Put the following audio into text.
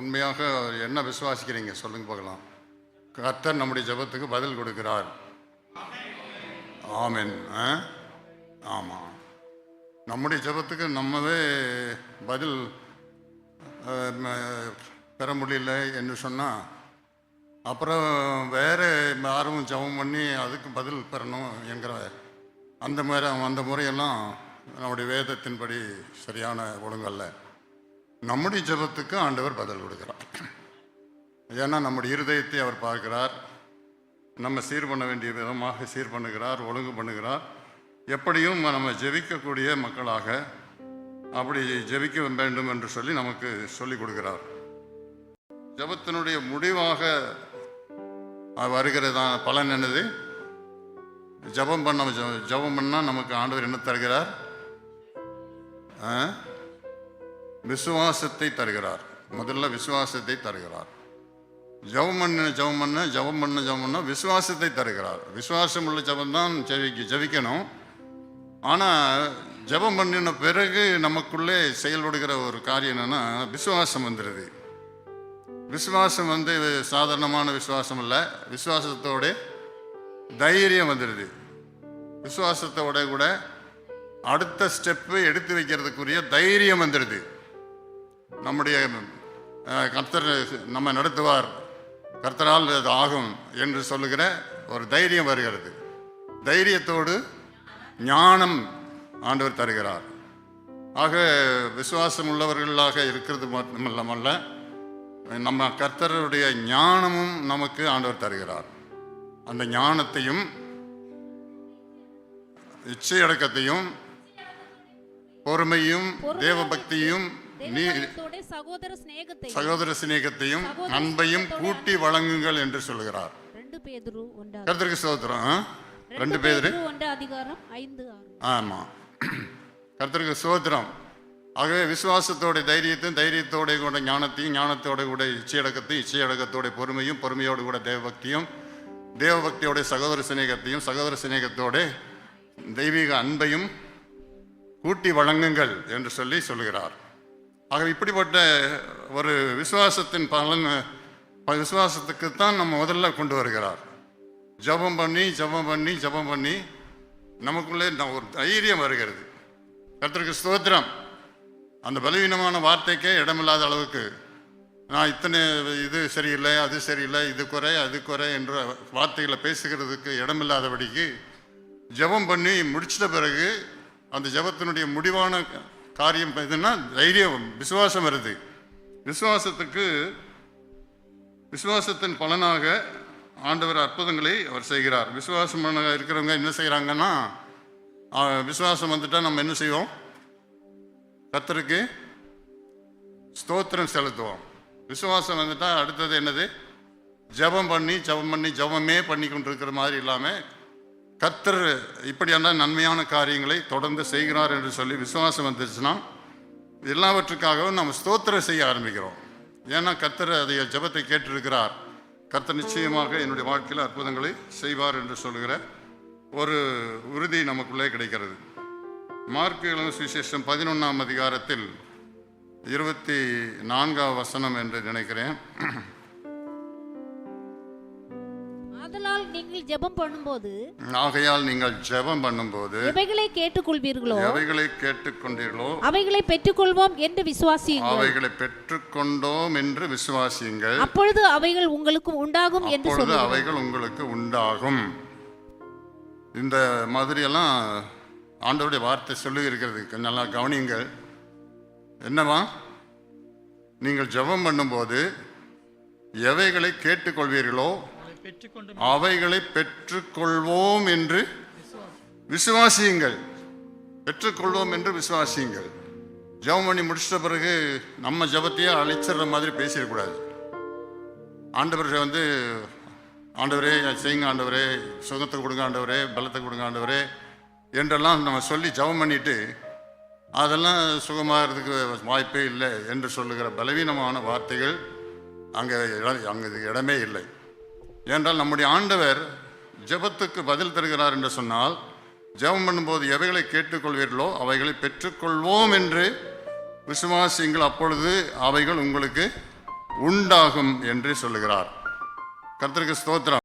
உண்மையாக என்ன விசுவாசிக்கிறீங்க? சொல்லுங்க பார்க்கலாம் கர்த்தர் நம்முடைய ஜெபத்துக்கு பதில் கொடுக்கிறார். ஆமென். ஆ? ஆமாம் நம்முடைய ஜெபத்துக்கு நம்மவே பதில் பெற முடியல என்று சொன்னால் அப்புறம் வேறு யாரும் ஜெபம் பண்ணி அதுக்கு பதில் பெறணும் என்கிற அந்த மாதிரி அந்த முறையெல்லாம் நம்முடைய வேதத்தின்படி சரியான ஒழுங்கல்ல. நம்முடைய ஜெபத்துக்கு ஆண்டவர் பதில் கொடுக்கிறார். ஏன்னா நம்முடைய இருதயத்தை அவர் பார்க்கிறார். நம்ம சீர் பண்ண வேண்டிய விதமாக சீர் பண்ணுகிறார் ஒழுங்கு பண்ணுகிறார். எப்படியும் நம்ம ஜெபிக்கக்கூடிய மக்களாக அப்படி ஜெபிக்க வேண்டும் என்று சொல்லி நமக்கு சொல்லிக் கொடுக்கிறார். ஜெபத்தினுடைய முடிவாக வருகிறதான பலன் என்னது? ஜெபம் பண்ண ஜபம் ஜெபம் பண்ணால் நமக்கு ஆண்டவர் என்ன தருகிறார்? ஆ? விசுவாசத்தை தருகிறார். முதல்ல விசுவாசத்தை தருகிறார். ஜெபம் பண்ண ஜெபம் பண்ண ஜெபம் பண்ண ஜவம் பண்ண விசுவாசத்தை தருகிறார். விசுவாசம் உள்ள ஜெபம் தான் ஜெபிக்க ஜெபிக்கணும். ஆனால் ஜெபம் பண்ணின பிறகு நமக்குள்ளே செயல்படுகிற ஒரு காரியம் என்னென்னா விசுவாசம் வந்துடுது விசுவாசம் வந்து சாதாரணமான விசுவாசம் இல்லை விசுவாசத்தோட தைரியம் வந்துடுது விசுவாசத்தோட கூட அடுத்த ஸ்டெப்பு எடுத்து வைக்கிறதுக்குரிய தைரியம் வந்துடுது நம்முடைய கர்த்தர் நம்ம நடத்துவார். கர்த்தரால் அது ஆகும் என்று சொல்லுகிற ஒரு தைரியம் வருகிறது. தைரியத்தோடு ஞானம் ஆண்டவர் தருகிறார். ஆக விசுவாசம் உள்ளவர்களாக இருக்கிறது மட்டுமல்ல நம்ம கர்த்தருடைய ஞானமும் நமக்கு ஆண்டவர் தருகிறார். அந்த ஞானத்தையும் இச்சையடக்கத்தையும் பொறுமையும் தேவபக்தியும் சகோதர சிநேகத்தை சகோதர சிநேகத்தையும் அன்பையும் கூட்டி வழங்குங்கள் என்று சொல்கிறார். ரெண்டு பேதுரு ஒன்றா கர்த்தருக்கு சோத்திரம் ஆ? ரெண்டு பேர் பேதுரு? ஒன்று அதிகாரம் ஐந்து ஆமாம் கர்த்தருக்கு சோத்திரம் ஆகவே விசுவாசத்தோட தைரியத்தையும் தைரியத்தோட கூட ஞானத்தையும் ஞானத்தோட கூட இச்சையடக்கத்தையும் இச்சையடக்கத்தோட பொறுமையும் பொறுமையோடு கூட தேவபக்தியும் தேவபக்தியோட சகோதர சிநேகத்தையும் சகோதர சிநேகத்தோட தெய்வீக அன்பையும் கூட்டி வழங்குங்கள் என்று சொல்லி சொல்லுகிறார். ஆகவே இப்படிப்பட்ட ஒரு விசுவாசத்தின் பலன் விசுவாசத்துக்கு தான் நம்ம முதல்ல கொண்டு வருகிறார். ஜெபம் பண்ணி ஜெபம் பண்ணி ஜெபம் பண்ணி நமக்குள்ளே ந- ஒரு தைரியம் வருகிறது. கர்த்தருக்கு ஸ்தோத்திரம். அந்த பலவீனமான வார்த்தைக்கே இடமில்லாத அளவுக்கு நான் இத்தனை இது சரியில்லை அது சரியில்லை இது குறை அது குறை என்ற வார்த்தைகளை பேசுகிறதுக்கு இடமில்லாதபடிக்கு ஜெபம் பண்ணி முடிச்சிட்ட பிறகு அந்த ஜெபத்தினுடைய முடிவான காரியம் எதுன்னா தைரியம் விசுவாசம் வருது. விசுவாசத்துக்கு விசுவாசத்தின் பலனாக ஆண்டவர் அற்புதங்களை அவர் செய்கிறார். விசுவாசம் இருக்கிறவங்க என்ன செய்கிறாங்கன்னா விசுவாசம் வந்துட்டால் நம்ம என்ன செய்வோம்? கத்தருக்கு ஸ்தோத்திரம் செலுத்துவோம். விசுவாசம் வந்துட்டால் அடுத்தது என்னது? ஜெபம் பண்ணி ஜெபம் பண்ணி ஜெபமே பண்ணி கொண்டிருக்கிற மாதிரி இல்லாமல் கர்த்தர் இப்படியான நன்மையான காரியங்களை தொடர்ந்து செய்கிறார் என்று சொல்லி விசுவாசம் வந்துருச்சுன்னா எல்லாவற்றுக்காகவும் நம்ம ஸ்தோத்திரம் செய்ய ஆரம்பிக்கிறோம். ஏன்னா கர்த்தர் அதைய ஜெபத்தை கேட்டிருக்கிறார். கர்த்தர் நிச்சயமாக என்னுடைய வாழ்க்கையில் அற்புதங்களை செய்வார் என்று சொல்லுகிற ஒரு உறுதி நமக்குள்ளே கிடைக்கிறது. மார்க் எழுதும் சுவிசேஷம் பதினொன்றாம் அதிகாரத்தில் இருபத்தி நான்காம் வசனம் என்று நினைக்கிறேன். ஆதலால் நீங்கள் ஜெபம் பண்ணும்போது ஆகையால் நீங்கள் ஜெபம் பண்ணும்போது எவைகளை கேட்டுக்கொள்வீர்களோ? எவைகளை கேட்டுக்கொண்டீர்களோ? அவைகளை பெற்றுக்கொள்வோம் என்று விசுவாசியுங்கள். அவைகளை பெற்றுக்கொண்டோம் என்று விசுவாசியுங்கள். அப்பொழுது அவைகள் உங்களுக்கு உண்டாகும் என்று அப்பொழுது சொல்லுங்கள். அவைகள் உங்களுக்கு உண்டாகும். இந்த மாதிரியெல்லாம் ஆண்டவருடைய வார்த்தை சொல்லி இருக்கிறது நல்லா கவனியுங்கள். என்னவா நீங்கள் ஜெபம் பண்ணும்போது எவைகளை கேட்டுக்கொள்வீர்களோ அவைகளை பெற்றுக்கொள்வோம் என்று விசுவாசியுங்கள். பெற்றுக்கொள்வோம் என்று விசுவாசியுங்கள். ஜெபம் பண்ணி முடிச்சிட்ட பிறகு நம்ம ஜெபத்தையே அழிச்சிடுற மாதிரி பேசிடக்கூடாது. ஆண்டவர் வந்து ஆண்டவரே செய்யுங்க ஆண்டவரே சுகத்தை கொடுங்க ஆண்டவரே பலத்தை கொடுங்க ஆண்டவரே என்றெல்லாம் நம்ம சொல்லி ஜெபம் பண்ணிட்டு அதெல்லாம் சுகமாகிறதுக்கு வாய்ப்பே இல்லை என்று சொல்லுகிற பலவீனமான வார்த்தைகள் அங்கே இட- அங்கே இடமே இல்லை. ஏனென்றால் நம்முடைய ஆண்டவர் ஜெபத்துக்கு பதில் தருகிறார் என்று சொன்னால் ஜெபம் பண்ணும்போது எவைகளை கேட்டுக்கொள்வீர்களோ அவைகளை பெற்றுக்கொள்வோம் என்று விசுவாசியுங்கள் அப்பொழுது அவைகள் உங்களுக்கு உண்டாகும் என்று சொல்லுகிறார். கர்த்தருக்கு ஸ்தோத்திரம்.